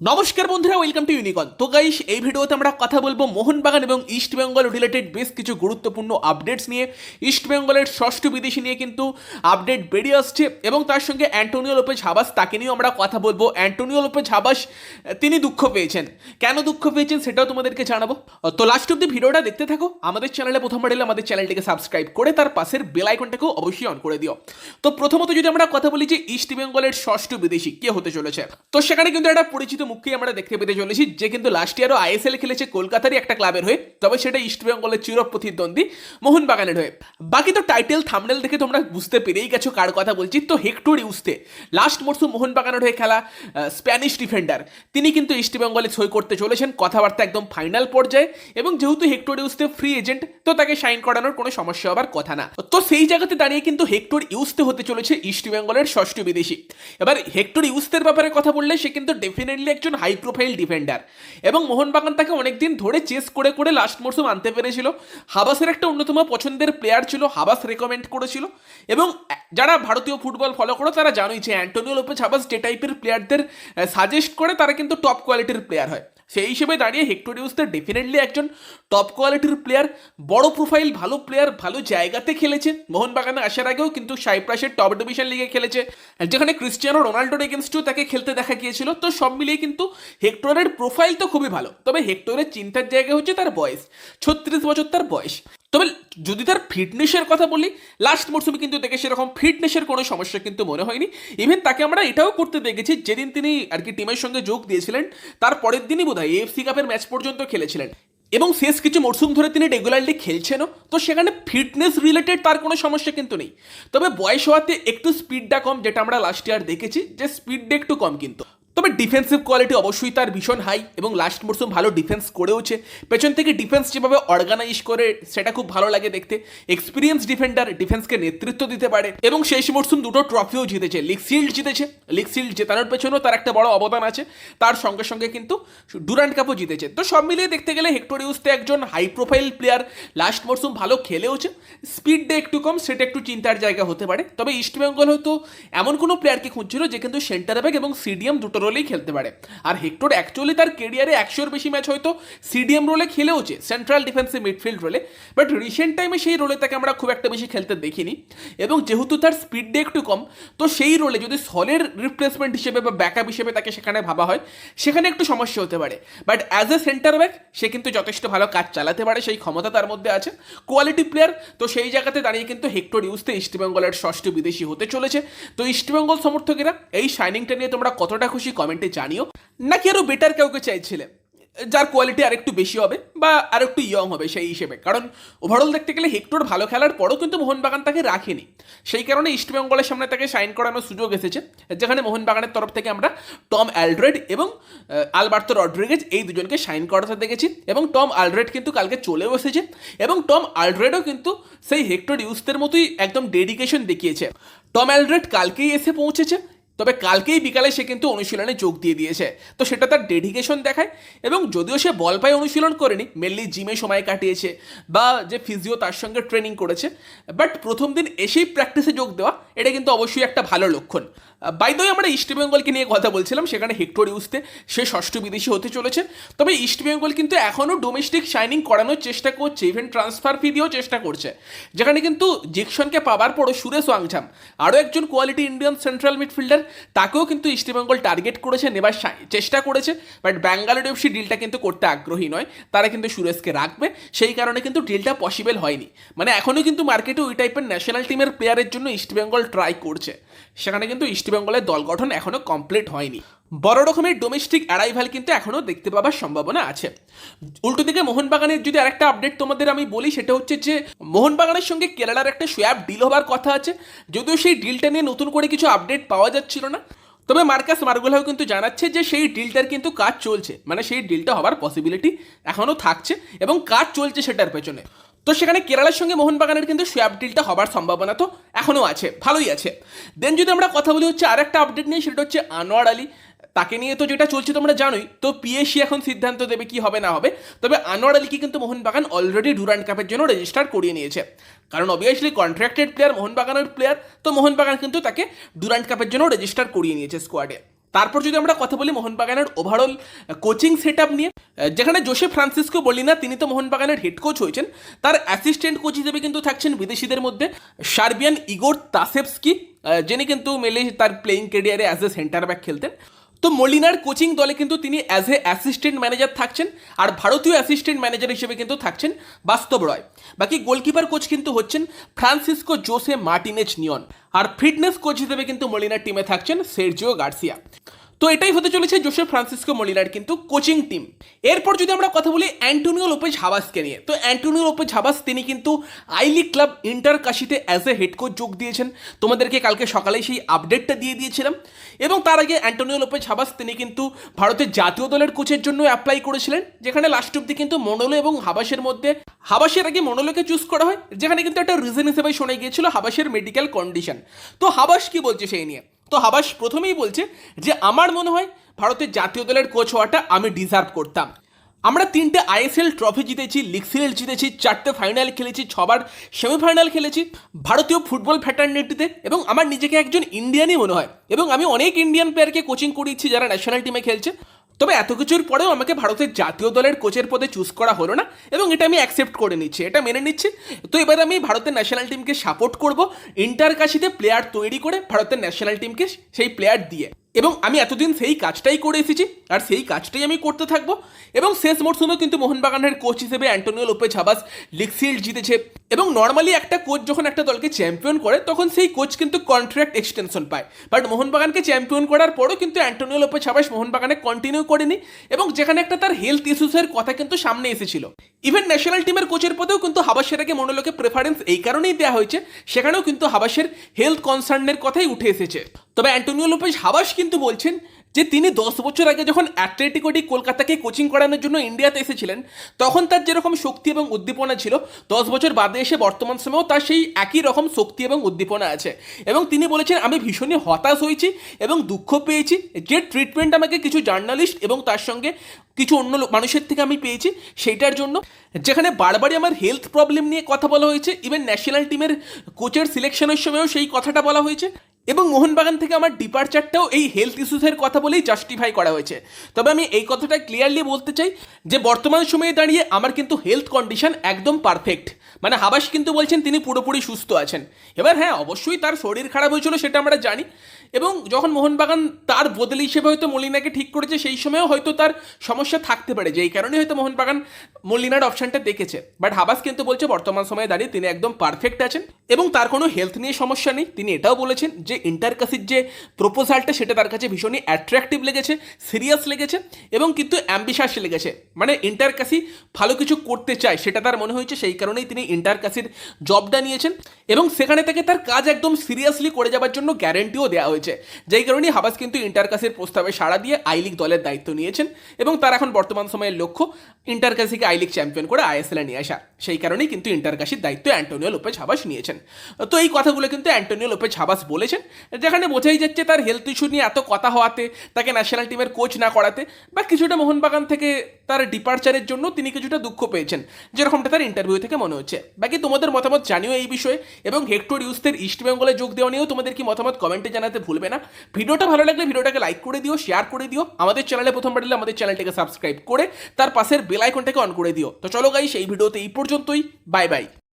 নমস্কার বন্ধুরা welcome to ইউনিকন তো গাইস এই ভিডিওতে আমরা কথা বলব মোহনবাগান এবং ইস্ট বেঙ্গল রিলেটেড বেশ কিছু গুরুত্বপূর্ণ আপডেটস নিয়ে। ইস্ট বেঙ্গলের ষষ্ঠ বিদেশি নিয়ে কিন্তু আপডেট বেরিয়ে আসছে এবং তার সঙ্গে অ্যান্টোনিও লোপেজ হাবাস তাকে নিয়েও আমরা কথা বলব। অ্যান্টোনিও লোপেজ হাবাস তিনি দুঃখ পেয়েছেন। কেন দুঃখ পেয়েছেন সেটাও তোমাদেরকে জানাব। তো লাস্ট অব্দি ভিডিওটা দেখতে থাকো। আমাদের চ্যানেলে প্রথমবার এলে আমাদের চ্যানেলটিকে সাবস্ক্রাইব করে তার পাশের বেল আইকনটাকেও অবশ্যই অন করে দিও। তো প্রথমত যদি আমরা কথা বলি যে ইস্ট বেঙ্গলের ষষ্ঠ বিদেশি কে হতে চলেছে। তো সেখানে কিন্তু একটা পরিচিত মুখকেই আমরা দেখতে পেতে চলেছি, যে কিন্তু লাস্ট ইয়ারও আইএসএল খেলেছে কলকাতারই একটা ক্লাবের হয়ে, তবে সেটা ইস্ট বেঙ্গলের চির প্রতিদ্বন্দ্বী মোহনবাগানের হয়ে। বাকি তো টাইটেল থামনেল দেখে তোমরা বুঝতে পেরেই গেছো কার কথা বলছি, তো হেক্টর ইউসতে লাস্ট মরসুম মোহনবাগানের হয়ে খেলা স্প্যানিশ ডিফেন্ডার তিনি কিন্তু ইস্ট বেঙ্গলে সই করতে চলেছেন, কথাবার্তা একদম ফাইনাল পর্যায়ে, এবং যেহেতু হেক্টর ইউসতে ফ্রি এজেন্ট তো তাকে সাইন করানোর কোনো সমস্যা হবার কথা না। তো সেই জায়গাতে দাঁড়িয়ে কিন্তু হেক্টর ইউসতে হতে চলেছে ইস্টবেঙ্গলের ষষ্ঠ বিদেশি। এবার হেক্টর ইউসতের ব্যাপারে কথা বললে সে কিন্তু ডেফিনেটলি একজন হাই প্রোফাইল ডিফেন্ডার এবং মোহনবাগান তাকে অনেকদিন ধরে চেস করে করে লাস্ট মরসুম আনতে পেরেছিল। হাবাসের একটা অন্যতম পছন্দের প্লেয়ার ছিল, হাবাস রেকমেন্ড করেছিল। এবং যারা ভারতীয় ফুটবল ফলো করো, তারা জানোই যে অ্যান্টোনিও লোপেজ হাবাস যে টাইপের প্লেয়ারদের সাজেস্ট করে, তারা কিন্তু টপ কোয়ালিটির প্লেয়ার হয়। সেই হিসেবে দাঁড়িয়ে হেক্টোরিউসতে ডেফিনেটলি একজন টপ কোয়ালিটির প্লেয়ার বড় প্রোফাইল ভালো প্লেয়ার ভালো জায়গাতে খেলেছে। মোহনবাগানে আসার আগেও কিন্তু সাইপ্রাসের টপ ডিভিশন লিগে খেলেছে। যেখানে ক্রিস্টিয়ানো রোনাল্ডোর এগেনস্টও তাকে খেলতে দেখা গিয়েছিল। তো সব মিলিয়ে কিন্তু হেক্টরের প্রোফাইল তো খুবই ভালো। তবে হেক্টরের চিন্তার জায়গা হচ্ছে তার বয়স। ছত্রিশ বছর তার বয়স। তবে যদি তার ফিটনেসের কথা বলি লাস্ট মরসুমে কিন্তু দেখে সেরকম ফিটনেসের কোনো সমস্যা কিন্তু মনে হয়নি। ইভেন তাকে আমরা এটাও করতে দেখেছি, যেদিন তিনি আর কি টিমের সঙ্গে যোগ দিয়েছিলেন, তার পরের দিনই বোধ হয় এফসি কাপের ম্যাচ পর্যন্ত খেলেছিলেন। এবং শেষ কিছু মরসুম ধরে তিনি রেগুলারলি খেলছেনও। তো সেখানে ফিটনেস রিলেটেড তার কোনো সমস্যা কিন্তু নেই। তবে বয়স হওয়াতে একটু স্পিডটা কম, যেটা আমরা লাস্ট ইয়ার দেখেছি, যে স্পিডটা একটু কম কিন্তু। তবে ডিফেন্সিভ কোয়ালিটি অবশ্যই তার ভীষণ হাই এবং লাস্ট মরসুম ভালো ডিফেন্স করেওছে। পেছন থেকে ডিফেন্স যেভাবে অর্গানাইজ করে, সেটা খুব ভালো লাগে দেখতে। এক্সপিরিয়েন্স ডিফেন্ডার ডিফেন্সকে নেতৃত্ব দিতে পারে এবং শেষ মরসুম দুটো ট্রফিও জিতেছে। লিগ শিল্ড জিতেছে। লিগ শিল্ড জেতানোর পেছনেও তার একটা বড় অবদান আছে। তার সঙ্গে সঙ্গে কিন্তু ডুরান্ড কাপও জিতেছে। তো সব মিলিয়ে দেখতে গেলে হেক্টর একজন হাই প্রোফাইল প্লেয়ার লাস্ট মরসুম ভালো খেলেওছে। স্পিডটা একটু কম, সেটা একটু চিন্তার জায়গা হতে পারে। তবে ইস্টবেঙ্গল হয়তো এমন কোনো প্লেয়ারকে খুঁজছিল যে কিন্তু সেন্টার ব্যাক এবং সিডিএম দুটো রোলেই খেলতে পারে। আর হেক্টর অ্যাকচুয়ালি তার কেরিয়ারে একশোর বেশি ম্যাচ হয়তো সিডিএম রোলে খেলেওছে সেন্ট্রাল ডিফেন্সিভ মিডফিল্ড রোলে বাট রিসেন্ট টাইমে সেই রোলে তাকে আমরা খুব একটা বেশি খেলতে দেখিনি। এবং যেহেতু তার স্পিডটা একটু কম, তো সেই রোলে যদি সলের রিপ্লেসমেন্ট হিসেবে বা ব্যাকআপ হিসেবে তাকে সেখানে ভাবা হয়, সেখানে একটু সমস্যা হতে পারে। But as a centre back সে কিন্তু যথেষ্ট ভালো কাজ চালাতে পারে, সেই ক্ষমতা তার মধ্যে আছে। কোয়ালিটি প্লেয়ার তো সেই জায়গাতে দাঁড়িয়ে কিন্তু হেক্টর ইউসতে ইস্টবেঙ্গলের ষষ্ঠ বিদেশি হতে চলেছে। তো ইস্টবেঙ্গল সমর্থকেরা, এই শাইনিংটা নিয়ে তোমরা কতটা খুশি কমেন্টে জানিও। নাকি আরও বেটার কাউকে চাইছিলে? যার কোয়ালিটি আরেকটু বেশি হবে বা আরেকটু ইয়ং হবে সেই হিসেবে। কারণ ওভারঅল দেখতে গেলে হেক্টর ভালো খেলার পরও কিন্তু মোহনবাগান তাকে রাখেনি। সেই কারণে ইস্টবেঙ্গলের সামনে তাকে সাইন করানোর সুযোগ এসেছে, যেখানে মোহনবাগানের তরফ থেকে আমরা টম অ্যালড্রেড এবং আলবার্তো রড্রিগেজ এই দুজনকে সাইন করাতে দেখেছি এবং টম আলড্রেড কিন্তু কালকে চলেও এসেছে এবং টম আলড্রেডও কিন্তু সেই হেক্টর ইউসদের মতোই একদম ডেডিকেশন দেখিয়েছে। টম অ্যালড্রেড কালকেই এসে পৌঁছেছে তবে কালকেই বিকালে সে কিন্তু অনুশীলনে যোগ দিয়ে দিয়েছে। তো সেটা তার ডেডিকেশন দেখায় এবং যদিও সে বল পায়ে অনুশীলন করেনি মেনলি জিমে সময় কাটিয়েছে বা যে ফিজিও তার সঙ্গে ট্রেনিং করেছে বাট প্রথম দিন এসেই প্র্যাকটিসে যোগ দেওয়া, এটা কিন্তু অবশ্যই একটা ভালো লক্ষণ। বাইদই আমরা ইস্টবেঙ্গলকে নিয়ে কথা বলছিলাম, সেখানে হেক্টর ইউসতে সে ষষ্ঠ বিদেশি হতে চলেছে। তবে ইস্টবেঙ্গল কিন্তু এখনও ডোমেস্টিক শাইনিং করানোর চেষ্টা করছে ইভেন ট্রান্সফার ফি দিয়েও চেষ্টা করছে। যেখানে কিন্তু জিকসনকে পাবার পরও সুরেশ ওয়াংঝাম আরও একজন কোয়ালিটি ইন্ডিয়ান সেন্ট্রাল মিডফিল্ডার তাকেও কিন্তু ইস্টবেঙ্গল টার্গেট করেছে, নেবার চেষ্টা করেছে বাট ব্যাঙ্গালোর এফসি ডিলটা কিন্তু করতে আগ্রহী নয়। তারা কিন্তু সুরেশকে রাখবে, সেই কারণে কিন্তু ডিলটা পসিবল হয়নি। মানে এখনও কিন্তু মার্কেটে ওই টাইপের ন্যাশনাল টিমের প্লেয়ারের জন্য ইস্টবেঙ্গল ট্রাই করছে। সেখানে কিন্তু ইস্টবেঙ্গলের দল গঠন এখনও কমপ্লিট হয়নি। বড় রকমের ডোমেস্টিক অ্যারাইভাল কিন্তু এখনও দেখতে পাবার সম্ভাবনা আছে। উল্টো দিকে মোহনবাগানের যদি আরেকটা আপডেট তোমাদের আমি বলি, সেটা হচ্ছে যে মোহনবাগানের সঙ্গে কেরালার একটা সোয়াব ডিল হবার কথা আছে, যদিও সেই ডিলটা নিয়ে নতুন করে কিছু আপডেট পাওয়া যাচ্ছিল না। তবে মার্কাস মার্গুলাও কিন্তু জানাচ্ছে যে সেই ডিলটার কিন্তু কাজ চলছে মানে সেই ডিলটা হবার পসিবিলিটি এখনও থাকছে এবং কাজ চলছে সেটার পেছনে। তো সেখানে কেরালার সঙ্গে মোহনবাগানের কিন্তু সোয়াব ডিলটা হবার সম্ভাবনা তো এখনও আছে, ভালোই আছে। দেন যদি আমরা কথা বলি হচ্ছে আরেকটা আপডেট নিয়ে, সেটা হচ্ছে আনোয়ার আলী। তাকে নিয়ে তো যেটা চলছে তোমরা জানোই তো পিএসসি এখন সিদ্ধান্ত দেবে কি হবে না হবে। তবে আনোয়ার আলীকে কিন্তু মোহনবাগান অলরেডি ডুরান্ড কাপের জন্য রেজিস্টার করিয়ে নিয়েছে। কারণ অবভিয়াসলি কন্ট্রাক্টেড প্লেয়ার মোহনবাগানের প্লেয়ার তো মোহনবাগান কিন্তু তাকে ডুরান্ড কাপের জন্য রেজিস্টার করিয়ে নিয়েছে স্কোয়াডে তারপর যদি আমরা কথা বলি মোহনবাগানের ওভারঅল কোচিং সেট নিয়ে যেখানে জোসে ফ্রান্সিসকো বলি না তিনি তো মোহনবাগানের হেড কোচ হয়েছেন। তার অ্যাসিস্ট্যান্ট কোচ হিসেবে কিন্তু থাকছেন বিদেশিদের মধ্যে সার্বিয়ান ইগোর তাসেভস্কি আহ, যিনি কিন্তু মেলে তার প্লেইং কেরিয়ারে অ্যাজ এ সেন্টার ব্যাক খেলতেন। তো মলিনার কোচিং দলে কিন্তু তিনি অ্যাজ এ অ্যাসিস্ট্যান্ট ম্যানেজার থাকছেন আর ভারতীয় অ্যাসিস্ট্যান্ট ম্যানেজার হিসেবে কিন্তু থাকছেন বাস্তব রয়। বাকি গোলকিপার কোচ কিন্তু হচ্ছেন ফ্রান্সিসকো জোসে মার্টিনেজ নিয়ন। আর ফিটনেস কোচ হিসেবে কিন্তু মলিনার টিমে থাকছেন সের্জিও গার্সিয়া। তো এটাই হতে চলেছে জোসেফ ফ্রান্সিসকো মলিনার কিন্তু কোচিং টিম। এরপর যদি আমরা কথা বলি অ্যান্টোনিও লোপেজ হাবাসকে নিয়ে, তো অ্যান্টোনিও লোপেজ হাবাস তিনি কিন্তু আই লিগ ক্লাব ইন্টার কাশিতে অ্যাজ এ হেড কোচ যোগ দিয়েছেন। তোমাদেরকে কালকে সকালে সেই আপডেটটা দিয়ে দিয়েছিলাম। এবং তার আগে অ্যান্টোনিও লোপেজ হাবাস তিনি কিন্তু ভারতের জাতীয় দলের কোচের জন্য অ্যাপ্লাই করেছিলেন, যেখানে লাস্ট অব্দি কিন্তু মনোলো এবং হাবাসের মধ্যে, হাবাসের আগে মনোলোকে চুজ করা হয়, যেখানে কিন্তু একটা রিজন হিসেবে শোনা গিয়েছিল হাবাসের মেডিকেল কন্ডিশন তো হাবাস কি বলছে সেই নিয়ে? তো হাবাস প্রথমেই বলছে যে আমার মনে হয় ভারতের জাতীয় দলের কোচ হওয়াটা আমি ডিজার্ভ করতাম। আমরা তিনটে আইএসএল ট্রফি জিতেছি লিগ সিরিজ জিতেছি, চারটে ফাইনাল খেলেছি, ছবার সেমিফাইনাল খেলেছি, ভারতীয় ফুটবল ফ্যাটার্নিটিতে এবং আমার নিজেকে একজন ইন্ডিয়ানই মনে হয়। এবং আমি অনেক ইন্ডিয়ান প্লেয়ারকে কোচিং করিয়েছি যারা ন্যাশনাল টিমে খেলছে। তবে এত কিছুর পরেও আমাকে ভারতের জাতীয় দলের কোচের পদে চুজ করা হলো না এবং এটা আমি অ্যাকসেপ্ট করে নিচ্ছি, এটা মেনে নিচ্ছি। তো এবার আমি ভারতের ন্যাশনাল টিমকে সাপোর্ট করব ইন্টার কাশিতে প্লেয়ার তৈরি করে ভারতের ন্যাশনাল টিমকে সেই প্লেয়ার দিয়ে। এবং আমি এতদিন সেই কাজটাই করে এসেছি, আর সেই কাজটাই আমি করতে থাকব। এবং শেষ মরশুমেও কিন্তু মোহনবাগানের কোচ হিসেবে অ্যান্টোনিও লোপেজ হাবাস লিগশিল্ড জিতেছে। এবং নর্মালি একটা কোচ যখন একটা দলকে চ্যাম্পিয়ন করে, তখন সেই কোচ কিন্তু কন্ট্রাক্ট এক্সটেনশন পায়। বাট মোহনবাগানকে চ্যাম্পিয়ন করার পরও কিন্তু অ্যান্টোনিও লোপেজ হাবাস মোহনবাগানে কন্টিনিউ করেনি এবং যেখানে একটা তার হেলথ ইস্যুসের কথা কিন্তু সামনে এসেছিল। ইভেন ন্যাশনাল টিমের কোচের পদেও কিন্তু হাবাসেরাকে মনোলোকে প্রেফারেন্স এই কারণেই দেওয়া হয়েছে, সেখানেও কিন্তু হাবাসের হেলথ কনসার্নের কথাই উঠে এসেছে। তবে অ্যান্টোনিও লোপেজ হাবাস কিন্তু বলছেন যে তিনি দশ বছর আগে যখন অ্যাথলেটিকোটি কলকাতাকে কোচিং করানোর জন্য ইন্ডিয়াতে এসেছিলেন, তখন তার যেরকম শক্তি এবং উদ্দীপনা ছিল, দশ বছর বাদে এসে বর্তমান সময়েও তার সেই একই রকম শক্তি এবং উদ্দীপনা আছে। এবং তিনি বলেছেন, আমি ভীষণই হতাশ হয়েছি এবং দুঃখ পেয়েছি যে ট্রিটমেন্ট আমাকে কিছু জার্নালিস্ট এবং তার সঙ্গে কিছু অন্য মানুষের থেকে আমি পেয়েছি সেইটার জন্য, যেখানে বারবারই আমার হেলথ প্রবলেম নিয়ে কথা বলা হয়েছে। ইভেন ন্যাশনাল টিমের কোচের সিলেকশনের সময়ও সেই কথাটা বলা হয়েছে। এবং মোহনবাগান থেকে আমার ডিপার্চারটাও এই হেলথ ইস্যুসের কথা বলেই জাস্টিফাই করা হয়েছে। তবে আমি এই কথাটা ক্লিয়ারলি বলতে চাই যে, বর্তমান সময়ে দাঁড়িয়ে আমার কিন্তু হেলথ কন্ডিশন একদম পারফেক্ট মানে হাবাস কিন্তু বলছেন তিনি পুরোপুরি সুস্থ আছেন। এবার হ্যাঁ অবশ্যই তার শরীর খারাপ হয়েছিল সেটা আমরা জানি। এবং যখন মোহনবাগান তার বদলি হিসেবে হয়তো মলিনাকে ঠিক করেছে, সেই সময়ও হয়তো তার সমস্যা থাকতে পারে, যেই কারণে হয়তো মোহনবাগান মলিনার অপশনটা দেখেছে। বাট হাবাস কিন্তু বলছে, বর্তমান সময়ে দাঁড়িয়ে তিনি একদম পারফেক্ট আছেন এবং তার কোনো হেলথ নিয়ে সমস্যা নেই। তিনি এটাও বলেছেন যে ইন্টারকাসির যে প্রপোজালটা সেটা তার কাছে ভীষণই অ্যাট্রাকটিভ লেগেছে সিরিয়াস লেগেছে এবং কিন্তু অ্যাম্বিশাস লেগেছে। মানে ইন্টারকাসি ভালো কিছু করতে চায়, সেটা তার মনে হয়েছে, সেই কারণেই তিনি ইন্টারকাসির জবটা নিয়েছেন এবং সেখানে থেকে তার কাজ একদম সিরিয়াসলি করে যাওয়ার জন্য গ্যারেন্টিও দেওয়া হয়েছে। যেই কারণে হাবাস কিন্তু ইন্টারকাসির প্রস্তাবে সাড়া দিয়ে আই লিগ দলের দায়িত্ব নিয়েছেন এবং তার এখন বর্তমান সময়ের লক্ষ্য ইন্টারকাসিকে আই লিগ চ্যাম্পিয়ন করে আইএসএলে নিয়ে আসা। সেই কারণেই কিন্তু ইন্টারকাসির দায়িত্ব অ্যান্টোনিও লোপেজ হাবাস নিয়েছেন। তো এই কথাগুলো কিন্তু অ্যান্টোনিও লোপেজ হাবাস বলেছেন, যেখানে বোঝাই যাচ্ছে তার হেলথ ইস্যু নিয়ে এত কথা হওয়াতে, তাকে ন্যাশনাল টিমের কোচ না করাতে বা কিছুটা মোহনবাগান থেকে তার ডিপার্চারের জন্য তিনি কিছুটা দুঃখ পেয়েছেন, যেরকমটা তার ইন্টারভিউ থেকে মনে হচ্ছে। বাকি তোমাদের মতামত জানিও এই বিষয়ে, এবং হেক্টর ইউসদের ইস্ট বেঙ্গলে যোগ দেওয়া নিয়েও তোমাদের কি মতামত কমেন্টে জানাতে ভুলবে না। ভিডিওটা ভালো লাগলে ভিডিওটাকে লাইক করে দিও শেয়ার করে দিও, আমাদের চ্যানেলে প্রথম বাড়লে আমাদের চ্যানেলটাকে সাবস্ক্রাইব করে, তার পাশের বেল আইকনটাকে অন করে দিও। তো চলো গাইস এই ভিডিওতে এই পর্যন্তই বাই বাই।